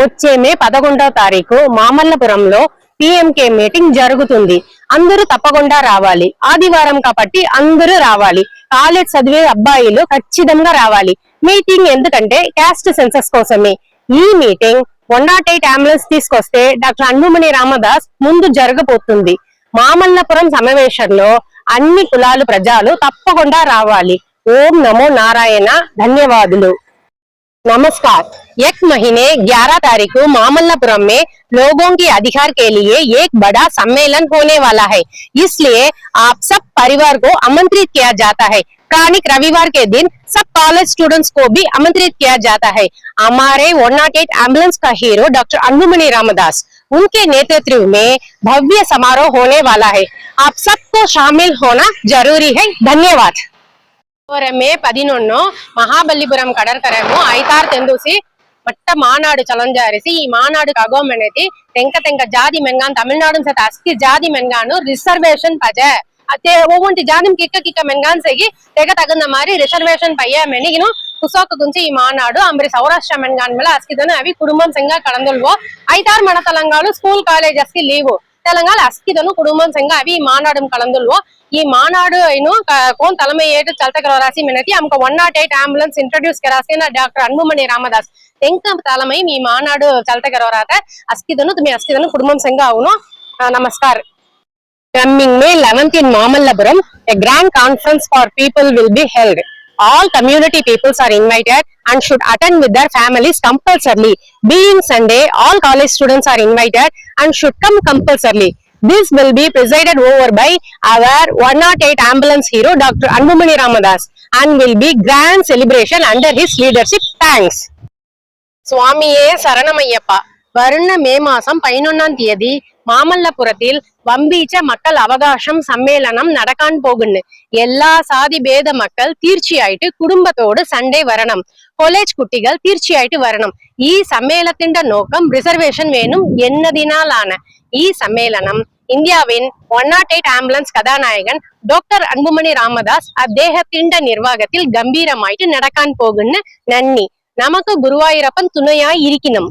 వచ్చే మే పదకొండవ తారీఖు మామల్లపురంలో పిఎంకే మీటింగ్ జరుగుతుంది అందరూ తప్పకుండా రావాలి ఆదివారం కాబట్టి అందరూ రావాలి కాలేజ్ చదివే అబ్బాయిలు ఖచ్చితంగా రావాలి మీటింగ్ ఎందుకంటే క్యాస్ట్ సెన్సస్ కోసమే ఈ meeting one nought eight ambulance తీసుకొస్తే డాక్టర్ అన్నుమణి రామదాస్ ముందు జరగబోతుంది మామల్లపురం సమావేశంలో అన్ని కులాలు ప్రజలు తప్పకుండా రావాలి ఓం నమో నారాయణ ధన్యవాదులు नमस्कार एक महीने 11 तारीख को मामल्लापुरम में लोगों के अधिकार के लिए एक बड़ा सम्मेलन होने वाला है इसलिए आप सब परिवार को आमंत्रित किया जाता है कानिक रविवार के दिन सब कॉलेज स्टूडेंट्स को भी आमंत्रित किया जाता है हमारे वन नॉट एट एम्बुलेंस का हीरो डॉक्टर अनुमणि रामदास उनके नेतृत्व में भव्य समारोह होने वाला है आप सबको शामिल होना जरूरी है धन्यवाद வர மே పదినొన్ను మహాబలిపురం కడర్కరము ఐతార్ తెందూసి మట్ట మానాడు చలంజారిసి ఈ మానాడు కగోం అనేది తెంక తెంక జాతి మెంగాన్ తమిళనాడు సత అస్కి జాతి మెంగాను రిజర్వేషన్ పజ ஒவ்வொன்று ஜாதியும் கிக்க கிக்க மெங்கான் செய்யி தெக தகுந்த மாதிரி ரிசர்வேஷன் பைய மெனிகினு குசோக்கு குஞ்சு ఈ మానాడు అంబరి సౌరాష్ట్ర మెంగాన్ మేళ అస్కి దన అవి కుటుంబం సంగా కలందొల్వో ఐతార్ మనతలంగాలు స్కూల్ కాలేజెస్కి లీవు தெலங்கால அஸ்கிதனும் குடும்பம் செங்க அவி மாநாடும் கலந்துள்ளோம் இ மாநாடு இன்னும் தலைமை ஏற்று சல்தகராசி மினத்தி அமக்கு one nought eight ambulance introduce கராசின் டாக்டர் அன்புமணி ராமதாஸ் தெங்க தலைமையும் இ மாநாடு சல்தகரவராக அஸ்கிதனும் துமி அஸ்கிதனும் குடும்பம் செங்க ஆகணும் நமஸ்கார் coming May eleventh in Mamallapuram grand conference for people will be held all community peoples are invited and should attend with their families compulsorily. Being Sunday, all college students are invited and should come compulsorily. This will be presided over by our 108 ambulance hero Dr. Anbumani Ramadas and will be grand celebration under his leadership. Thanks. Swamiye Saranamayapa. வருண மே மாசம் பதினொன்னாம் தேதி மாமல்லபுரத்தில் வம்பீச்ச மக்கள் அவகாசம் சம்மேளனம் நடக்கான் போகுன்னு எல்லா சாதி பேத மக்கள் தீர்ச்சி ஆயிட்டு குடும்பத்தோடு சண்டே வரணும் கொலேஜ் குட்டிகள் தீர்ச்சி ஆயிட்டு வரணும் ஈ சம்மேளத்தின் நோக்கம் ரிசர்வேஷன் வேணும் என்னதினாலான ஈ சம்மேளனம் இந்தியாவின் ஒன் நாட் எயிட் ஆம்புலன்ஸ் கதாநாயகன் டாக்டர் அன்புமணி ராமதாஸ் அத்தேகத்திண்ட நிர்வாகத்தில் கம்பீரமாயிட்டு நடக்கான் போகுன்னு நன்னி நமக்கு குருவாயூரப்பன் துணையாய் இருக்கணும்